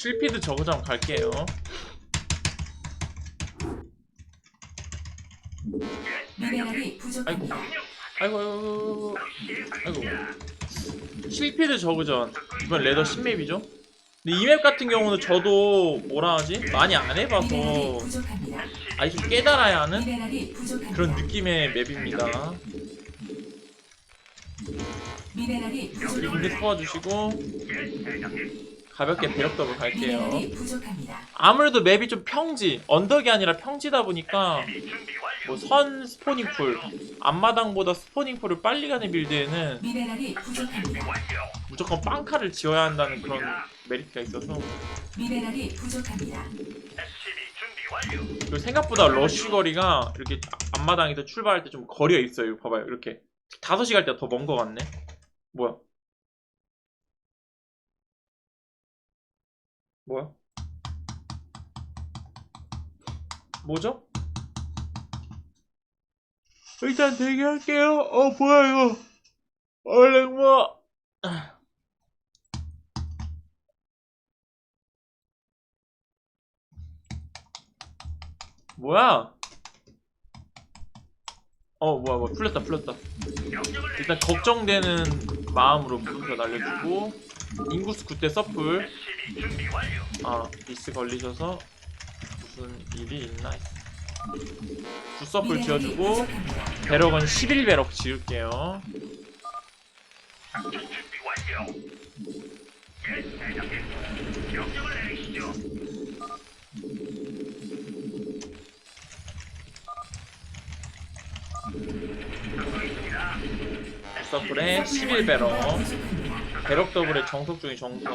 실피드 저거장 갈게요. 미네랄이 부족합니다. 아이고 아이고 아이고 아이고 실피드 저그전 이번 레더 10맵이죠? 근데 이 맵 같은 경우는 저도 뭐라 하지? 많이 안 해봐서 미네랄이 부족합니다. 아니 좀 깨달아야 하는 미네랄이 부족합니다. 그런 느낌의 맵입니다 미네랄이 그리고 부족합니다. 도와주시고 가볍게 배력 더블 갈게요 미네랄이 부족합니다. 아무래도 맵이 좀 평지 언덕이 아니라 평지다 보니까 뭐 선 스포닝 풀 앞마당보다 스포닝 풀을 빨리 가는 빌드에는 미네랄이 부족합니다. 무조건 빵카를 지어야 한다는 그런 메리트가 있어서 미네랄이 부족합니다. 그리고 생각보다 러쉬 거리가 이렇게 앞마당에서 출발할 때 좀 거리가 있어요 봐봐요 이렇게 5시 갈 때 더 먼 거 같네 뭐야 뭐야? 뭐죠? 일단 대기할게요. 어 뭐야 이거? 얼른 뭐 뭐야? 어 뭐야 뭐 풀렸다 풀렸다 일단 걱정되는 마음으로 물음표 날려주고 인구수 9대 서플 아 미스 걸리셔서 무슨 일이 있나 구 서플 미네랄이 지어주고. 배럭은 11배럭 지을게요 구 서플에 11배럭 부족합니다. 배럭 더블의 정석 중의 정석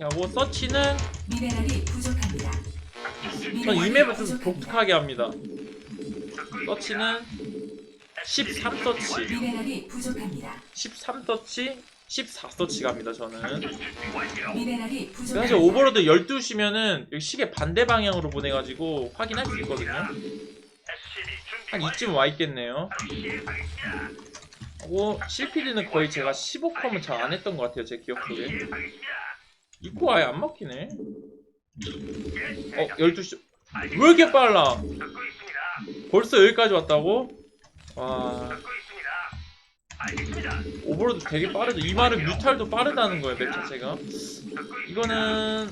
하고 서치는 미네랄이 부족합니다. 전 이 맵을 좀 독특하게 합니다 서치는 13서치 미네랄이 부족합니다. 13서치 14서치 갑니다 저는 미네랄이 부족합니다. 사실 오버로드 12시면은 여기 시계 반대 방향으로 보내가지고 확인할 수 있거든요 한 이쯤 와 있겠네요. 하고 실피드는 거의 제가 15컴은 잘 안 했던 것 같아요 제 기억 속에. 이코 아예 안 먹히네. 어 12시. 왜 이렇게 빨라? 벌써 여기까지 왔다고? 와. 오버로드 되게 빠르죠. 이 말은 뮤탈도 빠르다는 거예요 맵 자체가. 이거는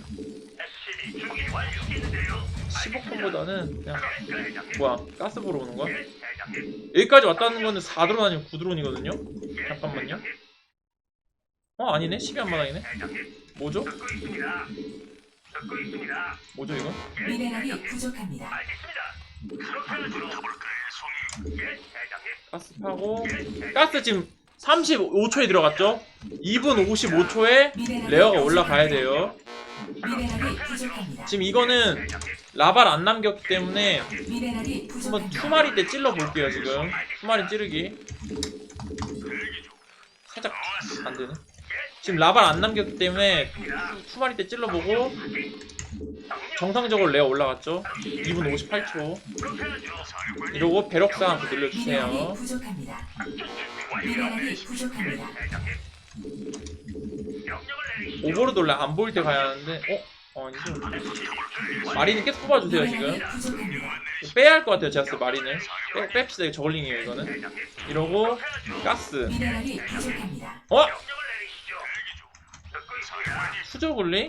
15컴보다는 그냥 뭐야 가스 보러 오는 거야? 여기까지 왔다는 거는 4드론 아니면 9드론이거든요? 잠깐만요 어 아니네 12한마당이네 뭐죠? 뭐죠 이거? 미네랄이 부족합니다. 가스 파고 가스 지금 35초에 들어갔죠? 2분 55초에 미네랄이 레어가 올라가야 돼요 미네랄이 부족합니다. 지금 이거는 라발 안 남겼기 때문에 미네랄이 한번 부족합니다. 투마리 때 찔러 볼게요 지금 투마리 찌르기 살짝 안 되네 지금 라발 안 남겼기 때문에 투- 투마리 때 찔러보고 정상적으로 레어 올라갔죠 2분 58초 이러고 배럭상 미네랄이 늘려주세요 부족합니다. 미네랄이 부족합니다. 오버로드 원래 안 보일 때 가야 하는데 어? 아니죠 마린이 계속 뽑아주세요 지금. 빼야 할 것 같아요 제가 때 마린을 빼, 뺍시다 이거 저글링이에요 이거는 이러고 가스. 어? 수저글링?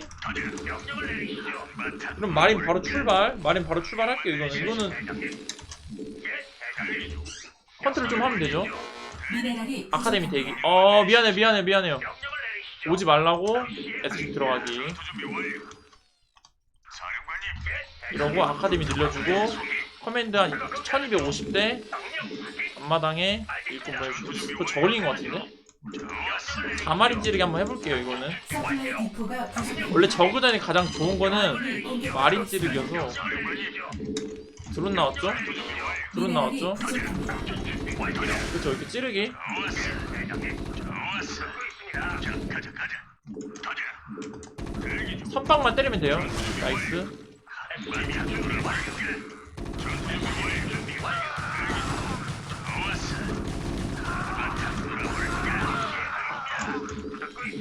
그럼 마린 바로 출발 마린 바로 출발할게요 이거는 이거는 컨트롤 좀 하면 되죠 아카데미. 대기 어 미안해 미안해 미안해요 오지 말라고 SC 들어가기 이러고 아카데미 늘려주고 커맨드 한 1250대 앞마당에 일꾼 보내주고 그거 저글링 것 같은데? 자마린 찌르기 한번 해볼게요 이거는. 원래 저그전이 가장 좋은 거는 마린 찌르기여서 드론 나왔죠? 드론 나왔죠? 그쵸 이렇게 찌르기 선빵만 때리면 돼요. 나이스.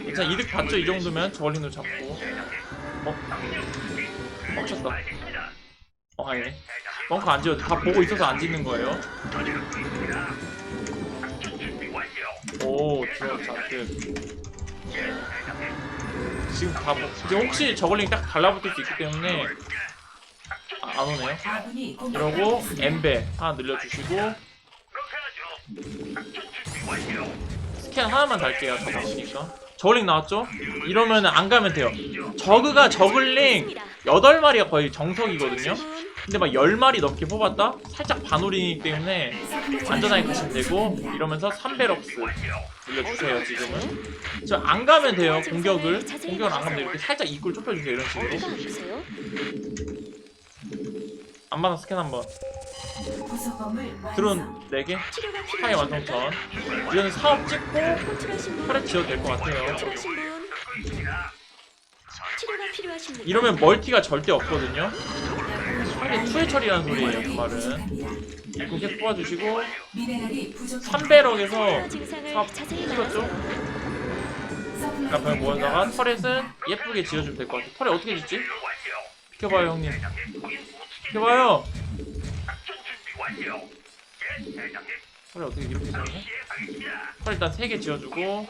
괜찮아 이득 봤죠? 이 정도면 저울링도 잡고. 어? 멈췄다. 어 아니네. 벙커 안 지어도 다 보고 있어서 안 짓는 거예요 오 좋아 잔뜩 지금 다 보, 지금 혹시 저글링 딱 달라붙을 수 있기 때문에 아, 안 오네요 있습니다. 엠베 하나 늘려주시고 스캔 하나만 달게요 저거 없으니까 저글링 나왔죠? 이러면 안 가면 돼요 저그가 저글링 8마리가 거의 정석이거든요 근데 막 10마리 넘게 뽑았다? 살짝 반올이기 때문에 안전하게 가시면 되고 이러면서 3베럭스 늘려주세요 지금은 저 안 가면 돼요 공격을 공격을 안 가면 돼요 이렇게 살짝 입구를 좁혀주세요 이런 식으로 아프세요? 안마당 스캔 한번 드론 완성. 4개 치료가 파이 필요하십니까? 완성 전 이거는 사업 찍고? 팔에 지어도 될 것 같아요? 이러면 멀티가 절대 없거든요 상대 투회 처리라는 소리예요 그 말은 계속 뽑아주시고 미네랄이 부족합니다. 3배럭에서 상태와 증상을 사업 자세히 찍었죠? 병 모아다가 터렛은 예쁘게 지어주면 될 것 같아요 터렛 어떻게 짓지? 비켜봐요 형님 비켜봐요 터렛 어떻게 이렇게 지어줘? 터렛 일단 3개 지어주고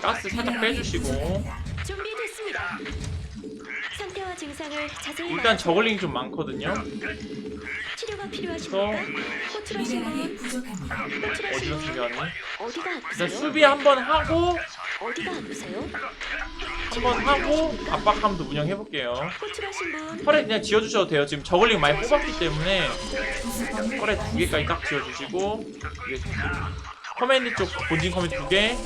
가스 살짝 빼주시고 준비됐습니다. 상태와 증상을 자세히 일단 말하세요. 저글링이 좀 많거든요 치료가 필요하십니까? 호출하신 미네랄이 분? 부족합니다. 호출하신 어디로 분? 숨겨왔니? 어디가 일단 아프세요? 수비 한번 하고 어디가 아프세요? 한번 하고 압박함도 운영해볼게요 호출하신 분? 터렛 그냥 지어주셔도 돼요 지금 저글링 많이 뽑았기 때문에 터렛 두 개까지 딱 지어주시고 이게 커맨드 쪽 본진 커맨드 두개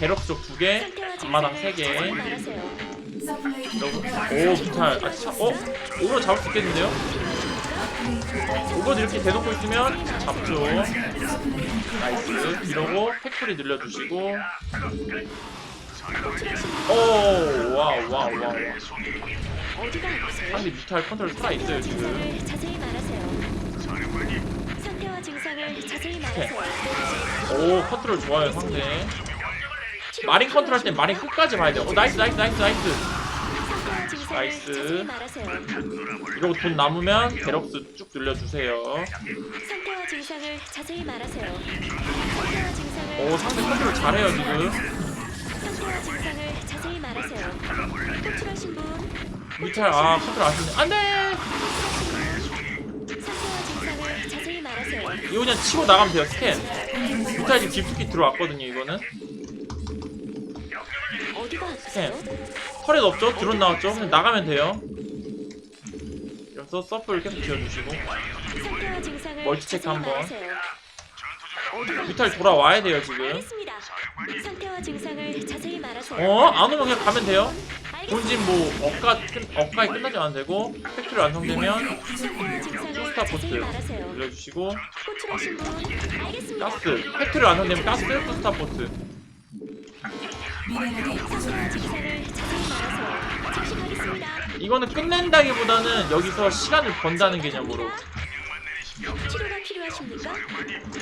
베럭 쪽 두 개 상태와 앞마당 세 개. 자세히 말하세요. 오 비탈 아 차, 어? 오버 잡을 수 있겠는데요? 오버도 이렇게 대놓고 있으면 잡죠 나이스 이러고 팩토리 늘려주시고 오 와우 와우 와우 어디가 아프세요? 상대 뮤탈 컨트롤 살아있어요 지금 자세히 말하세요. 상태와 증상을 자세히 말하세요. 오 컨트롤 좋아요 상대 마린 컨트롤 할 땐 마린 끝까지 봐야 돼요 오 나이스 나이스 나이스 나이스 나이스. 이러고 돈 남으면 베럭스 쭉 늘려주세요 상태와 증상을 자세히 말하세요. 상태와 증상을 오 상대 컨트롤 잘해요 지금 상태와 증상을 자세히 말하세요. 호출하신 분? 뮤탈 아 컨트롤 아시네 안돼 상태와 증상을 자세히 말하세요. 이거 그냥 치고 나가면 돼요 스캔 뮤탈 지금 깊숙이 들어왔거든요 이거는 어디가 아프세요? 터렛 없죠? 드론 나왔죠? 그냥 나가면 돼요 이러면서 서플 계속 지어주시고 상태와 증상을 멀티 체크 자세히 한번. 뮤탈? 돌아와야 돼요 지금. 어? 안 오면 그냥 가면 돼요. 본진 뭐 억가 끝, 억가에 끝나지 않아도 되고 팩토리 완성되면 포트 자세히 말하세요. 늘려주시고. 가스 팩토리 완성되면 가스 투스타 포트 이거는 끝낸다기보다는 여기서 시간을 번다는 개념으로 치료가 필요하십니까?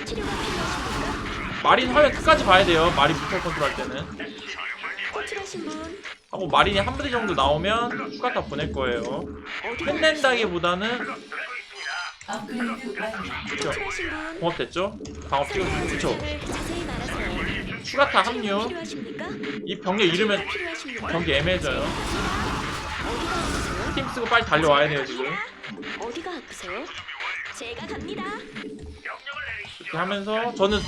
치료가 필요하십니까? 마린 화면 끝까지 봐야 돼요 마린 뮤탈 컨트롤 할 때는 호출하신 분? 하고 마린이 한 부대 정도 나오면 휴가 다 보낼 거예요 끝낸다기보다는 업그레이드 완료. 그쵸 호출하신 분? 공업됐죠? 방업 찍어주고 그쵸. 추가타 합류? 이 병력 잃으면 필요하십니까? 경기 애매해져요 팀 쓰고 빨리 달려와야 돼요 지금 어디가 아프세요? 제가 갑니다. 이렇게 하면서 저는.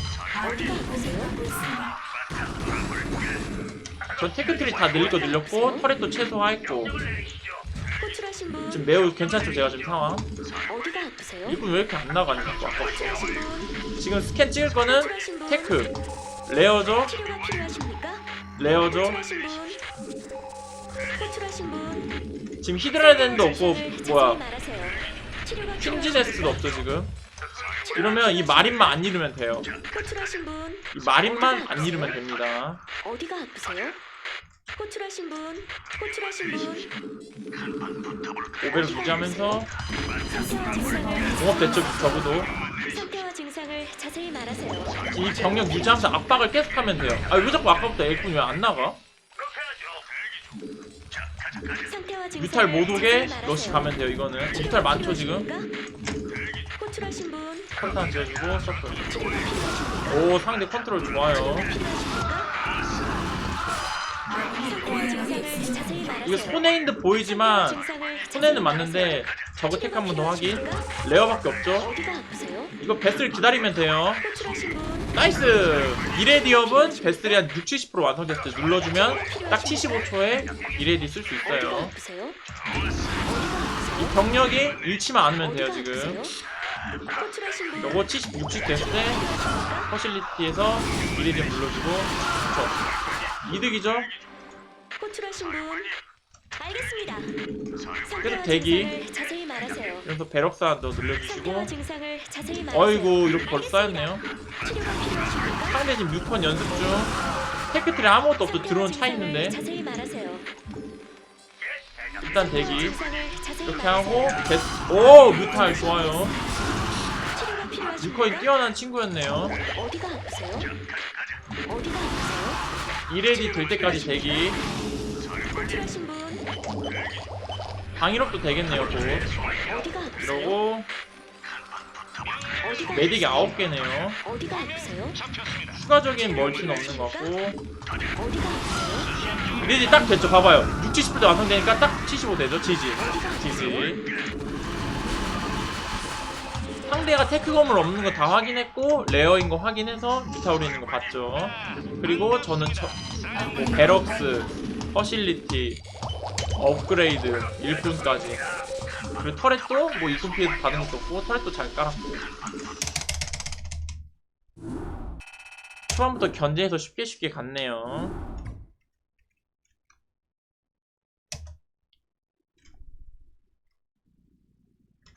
전 테크트리 다거 늘렸고 터렛도 최소화했고 호출하신 분? 지금 매우 괜찮죠 제가 지금 상황 어디가 아프세요? 왜 이렇게 안 자꾸 아까 호출하신 분? 지금 스캔 찍을 거는? 테크 레어죠 치료가 필요하십니까? 레어죠 호출하신 분? 호출하신 분? 지금 히드라랜도 없고 뭐야 퀸즈네스도 없죠 지금? 이러면 이 마린만 안 잃으면 돼요 호출하신 분? 이 마린만 안 잃으면 됩니다 어디가 아프세요? 호출하신 분? 호출하신 분? 5배를 유지하면서 상태와 증상을 공업됐죠 적어도 상태와 증상을 증상을 자세히 말하세요. 이 병력 유지하면서 압박을 계속하면 돼요. 아 왜 자꾸 아까부터 엘군 왜 안 나가? 뮤탈 못 오게. 러시 가면 돼요. 이거는 뮤탈 많죠 지금. 필요하십니까? 호출하신 분 컨탄 지어주고 서플. 오 상대 컨트롤 좋아요. 이거 손해 인 듯 보이지만 손해는 맞는데 저거 택 한 번 더 확인. 레어밖에 없죠. 이거 베스를 기다리면 돼요. 나이스! 이레디업은 베스들이 한 6, 70% 완성됐을 때 눌러주면 딱 75초에 이레디 쓸 수 있어요. 이 병력이 잃지만 않으면 돼요 지금. 요거 70, 60 됐을 때 퍼실리티에서 이레디엄 눌러주고 그쵸. 이득이죠? 호출하신 분 알겠습니다. 상태와 대기. 증상을 자세히 말하세요. 그래서 베럭사도 상태와 눌러주시고 증상을 자세히 말하세요. 어이구 이렇게 벌써 쌓였네요. 치료가 필요하십니까? 상대 지금 6턴 연습 중 테크트리 아무것도 없어 드론 차 있는데 자세히 말하세요. 일단 대기 증상을 자세히 이렇게 말하세요. 하고 베스 오 뮤탈 좋아요 유커인 뛰어난 친구였네요 어디가 아프세요? 어디가 아프세요? 이레디 될 때까지 대기 호출하신 분 방위력도 되겠네요 곧 어디가 아프세요? 이러고 어디가 메딕이 아프세요? 9개네요 어디가 아프세요? 추가적인 멀티는 없는 것 같고 어디가 아프세요? 이레디 딱 됐죠 봐봐요 6, 70대 완성되니까 딱 75 되죠 지지 지지 상대가 테크 건물 없는 거 다 확인했고 레어인 거 확인해서 뮤타우리 있는 거 봤죠. 그리고 저는 저, 뭐 베럭스 퍼실리티 업그레이드 일꾼까지. 그리고 터렛도 뭐 일꾼 피해도 받은 것도 없고 터렛도 잘 깔았고. 초반부터 견제해서 쉽게 쉽게 갔네요